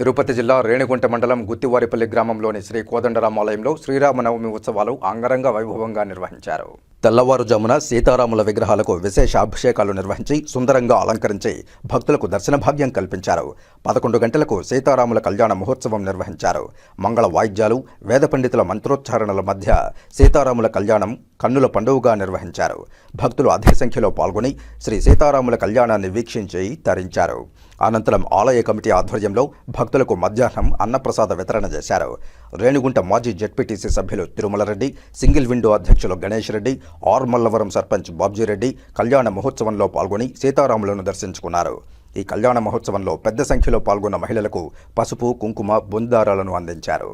తిరుపతి జిల్లా రేణిగుంట మండలం గుత్తివారిపల్లి గ్రామంలోని శ్రీ కోదండరామాలయంలో శ్రీరామనవమి ఉత్సవాలు అంగరంగ వైభవంగా నిర్వహించారు. తెల్లవారుజామున సీతారాముల విగ్రహాలకు విశేష అభిషేకాలు నిర్వహించి సుందరంగా అలంకరించి భక్తులకు దర్శన భాగ్యం కల్పించారు. పదకొండు గంటలకు సీతారాముల కళ్యాణ మహోత్సవం నిర్వహించారు. మంగళ వాయిద్యాలు వేద పండితుల మంత్రోచ్చారణల మధ్య సీతారాముల కళ్యాణం కన్నుల పండుగగా నిర్వహించారు. భక్తులు అధిక సంఖ్యలో పాల్గొని శ్రీ సీతారాముల కళ్యాణాన్ని వీక్షించి తరించారు. అనంతరం ఆలయ కమిటీ ఆధ్వర్యంలో భక్తులకు మధ్యాహ్నం అన్నప్రసాద వితరణ చేశారు. రేణిగుంట మాజీ జెడ్పీటీసీ సభ్యులు తిరుమలరెడ్డి సింగిల్ విండో అధ్యక్షులు గణేష్ రెడ్డి ఆర్ మల్లవరం సర్పంచ్ బాబ్జీరెడ్డి కళ్యాణ మహోత్సవంలో పాల్గొని సీతారాములను దర్శించుకున్నారు. ఈ కళ్యాణ మహోత్సవంలో పెద్ద సంఖ్యలో పాల్గొన్న మహిళలకు పసుపు కుంకుమ బొందారాలను అందించారు.